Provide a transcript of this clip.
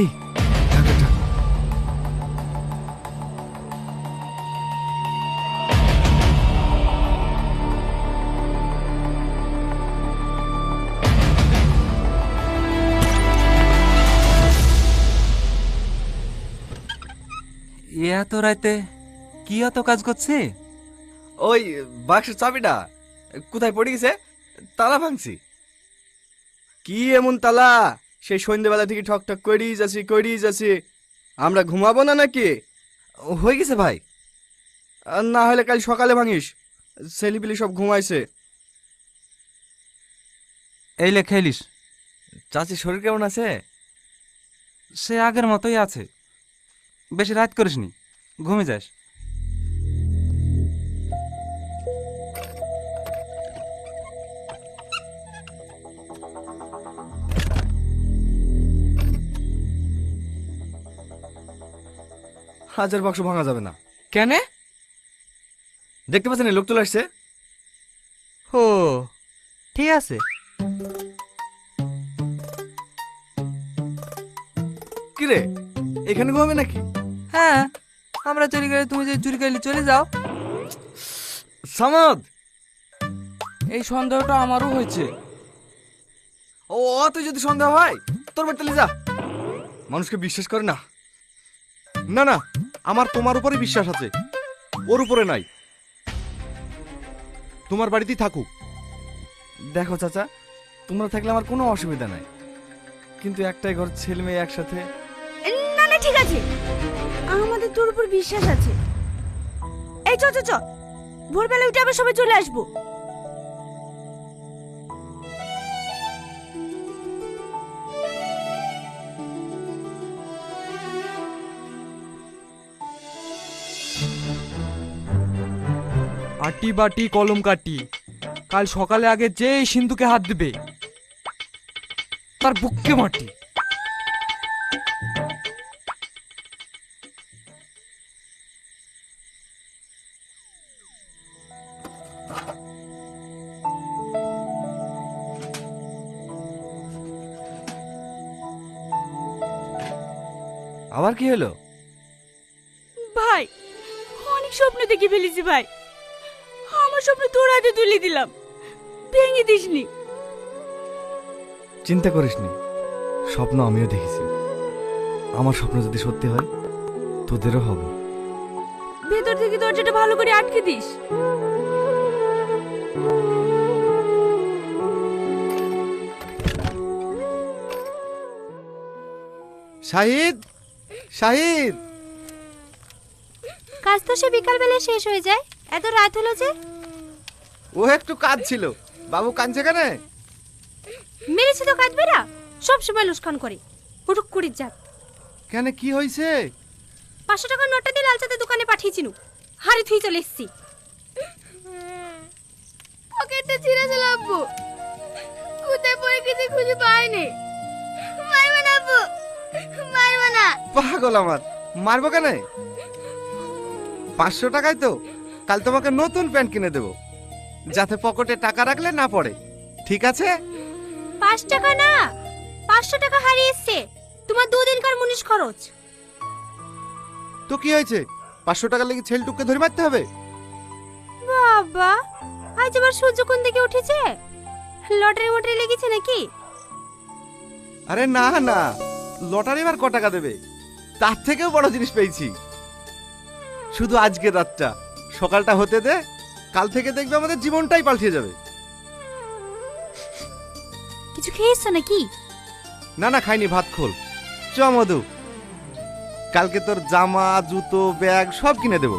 এই এত রাইতে কি এত কাজ করছে? ওই বাক্সের চাবিটা কোথায় পড়ে গেছে? তালা ভাঙছি। কি এমন তালা? সেই সন্ধ্যেবেলা থেকে ঠক ঠক করেই যাচ্ছি করেই যাচ্ছি আমরা ঘুমাবো না নাকি? হয়ে গেছে ভাই। আর না হলে কাল সকালে ভাঙিস। ছেলিপিলি সব ঘুমাইছে। এই লে খেলিস। চাচি শরীর কেমন আছে? সে আগের মতোই আছে। বেশি রাত করিসনি। ঘুমে যাস। হাজার বাক্স ভাঙা যাবে না। কেন? দেখতে পাচ্ছেন এই লোক চলে আসছে। ও ঠিক আছে। কি রে এখানে ঘুমাবে নাকি? হ্যাঁ আমরা চুরি গেলে তুমি যে চুরি করলে চলে যাও। সামাদ! এই সন্দেহটা আমারও হয়েছে। ও অত যদি সন্দেহ হয় তোর বাড়ি তাহলে যা। মানুষকে বিশ্বাস করে না। না না আমার তোমার উপরে বিশ্বাস আছে। ওর উপরে নাই। তোমার বাড়িতেই থাকুক। দেখো চাচা তোমরা থাকলে আমার কোনো অসুবিধা নাই। কিন্তু একটাই ঘর ছেলে মেয়ে একসাথে। না না ঠিক আছে। আমাদের তোর উপর বিশ্বাস আছে। এই চ চ চ। ভোরবেলা উঠে আবার সবাই চলে আসব। আটি বাটি কলম কাটি। কাল সকালে আগে যে সিন্ধুকে হাত দেবে তার বুককে মাটি। আবার কি হলো? ভাই অনেক স্বপ্ন দেখে ফেলেছি ভাই। স্বপ্ন তোর হাতে তুলে দিলাম। ভেঙে দিসনি। চিন্তা করিস নি স্বপ্ন আমিও দেখেছি। আমার স্বপ্ন যদি সত্যি হয় তোদেরও হবে। ভেতর থেকে দরজাটা ভালো করে আটকে দিস। শাহিদ শাহিদ। কাজ তো সে বিকালবেলা শেষ হয়ে যায়। এত রাত হলো যে ও একটু কাজ ছিল বাবু কাঁদছে কেন? মেরেছে তো কাঁদবে না। সব সময় লুস্কান করে। হুটুক করে যাক। কেন কি হয়েছে পাঁচশো টাকার নোটটা দিয়ে লালচাতে দোকানে পাঠিয়েছিনু হাড়ি থুই চলে এসছি। পকেটটা ছিঁড়ে চলে আব্বু। কোথায় পড়ে গেছে খুঁজে পাইনি। মারবে না আব্বু। মারবে না। পাগল আমার। মারবো কেন? পাঁচশো টাকায় তো। কাল তোমাকে নতুন প্যান্ট কিনে দেবো। যাতে পকেটে টাকা রাখলে না পড়ে। ঠিক আছে? পাঁচ টাকা না পাঁচশো টাকা হারিয়ে এসছে। তোমার দুদিনকার মুনিশ খরচ? তো কি হয়েছে? পাঁচশো টাকা লেগে ছেলটুককে ধরে মারতে হবে? বাবা আজ আবার সূর্য কোন দিকে উঠেছে? লটারি মটারি লেগেছে নাকি? আরে না না লটারি এবার ক টাকা দেবে? তার থেকেও বড় জিনিস পেয়েছি। শুধু আজকের রাতটা সকালটা হতে দে কাল থেকে দেখবে আমাদের জীবনটাই পাল্টে যাবে। কিছু খেয়েছো নাকি? না না খাইনি ভাত খোল। চ মধু। কালকে তোর জামা জুতো ব্যাগ সব কিনে দেবো।